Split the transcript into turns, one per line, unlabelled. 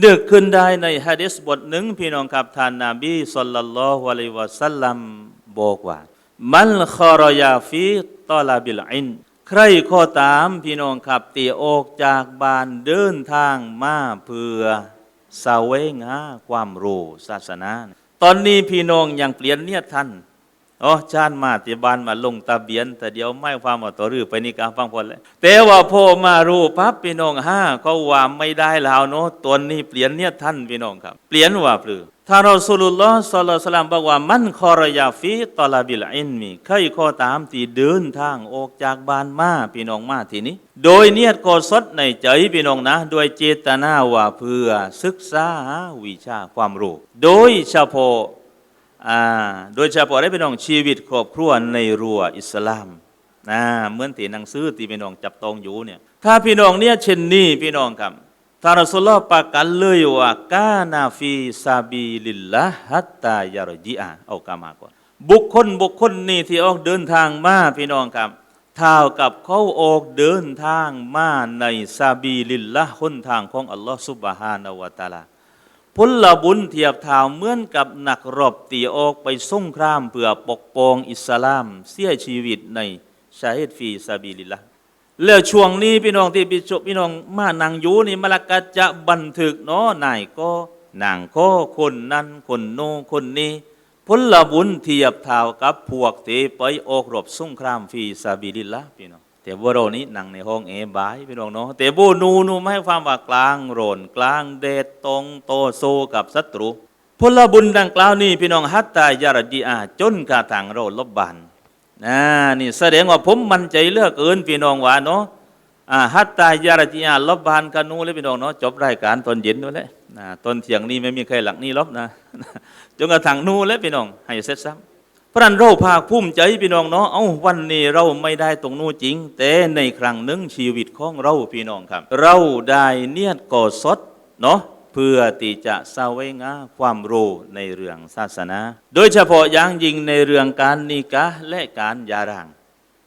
นึกขึ้นได้ในฮะดิษบทหนึ่งพี่น้องครับท่านนาบีสุลลัลลอฮุอะลัยฮิวะสัลลัมบอกว่า มันคอรยาฟีตอลาบิลอินใครข้อตามพี่น้องครับตีออกจากบ้านเดินทางมาเพื่อสวเวงหาความรู้ศาสนา ตอนนี้พี่น้องยังเปลี่ยนเนี่ยท่าน อ๋อชาติมาติบานมาลงตะเบียน แต่เดียวไม่ความว่าต่อรือไปนี่การฟังพอแล้วแต่ว่าพอมารู้ปั๊บพี่น้องห้าก็ว่าไม่ได้แล้วเนาะตัวนี้เปลี่ยนเนี่ยท่านพี่น้องครับ เปลี่ยนว่าปลือถ้าเราสุลลอฮ์สัลลัลลอฮุอะลัยฮิวะสัลลัมบอกว่ามันคอรยาฟีตอลาบิลอินมีใครข้อตามที่เดินทางออกจากบ้านมาพี่น้องมาทีนี้ โดยเนียดกอสดในใจพี่น้องนะโดยเจตนาว่าเพื่อศึกษาวิชาความรู้ โดยเฉพาะ โดยเฉพาะได้เป็นองชีวิตครอบครัวในรั้วอิสลามนะเหมือนที่หนังสือที่พี่น้องจับตองอยู่เนี่ยถ้าพี่น้องเนี่ยเช่นนี้พี่น้องครับทารสุลลอประกันเลยว่ากานาฟีซาบีลิลละฮัตตายารจิอาเอากามาก่อนบุคคลบุคคลนี้ที่ออกเดินทางมาพี่น้องครับเท่ากับเขาออกเดินทางมาในซาบีลิลละหนทางของอัลลอฮ์ซุบฮานาวะตาลา ผลบุญเทียบเท่าเหมือนกับนักรบตีออกไปสงครามเพื่อปกป้องอิสลาม เสียชีวิตในชาฮิดฟีซาบิลิละแล้วช่วงนี้พี่น้องที่พี่ชพี่น้องมานังยูนี่มลกะจะบันทึกเนาะนายก็นางก็คนนั้นคนโน้คนนี้ผลบุญเทียบเท่ากับพวกที่ไปออกรบสงครามฟีซาบิลิละพี่น้อง แต่ว่าเรานี้นั่งในห้องเอบายพี่น้องเนาะแต่บูนูนูไม่ให้ความว่ากลางโรนกลางเดดตรงโตโซกับศัตรูพลบุญดังกล่าวนี้พี่น้องฮัตตายารดีอาจนกระทั่งเราลบบันนะนี่แสดงว่าผมมั่นใจเลือกเกินพี่น้องว่าเนาะอ่าฮัตตายารดีอาลบบานกันนูเลยพี่น้องเนาะจบรายการตอนเย็นนู่นแหละนะตอนเที่ยงนี้ไม่มีใครหลังนี้ลบนะจนกระทั่งนูแล้วพี่น้องให้เสร็จซ้ำ พราะนั้นเราภาคภูมิใจพี่น้องเนาะเอ้าวันนี้เราไม่ได้ตรงนู้จริง แต่ในครั้งหนึ่งชีวิตของเราพี่น้องครับ เราได้เนียดก่อสดเนาะเพื่อที่จะเสวงาความรู้ในเรื่องศาสนา โดยเฉพาะอย่างยิ่งในเรื่องการนิกะและการยาร่าง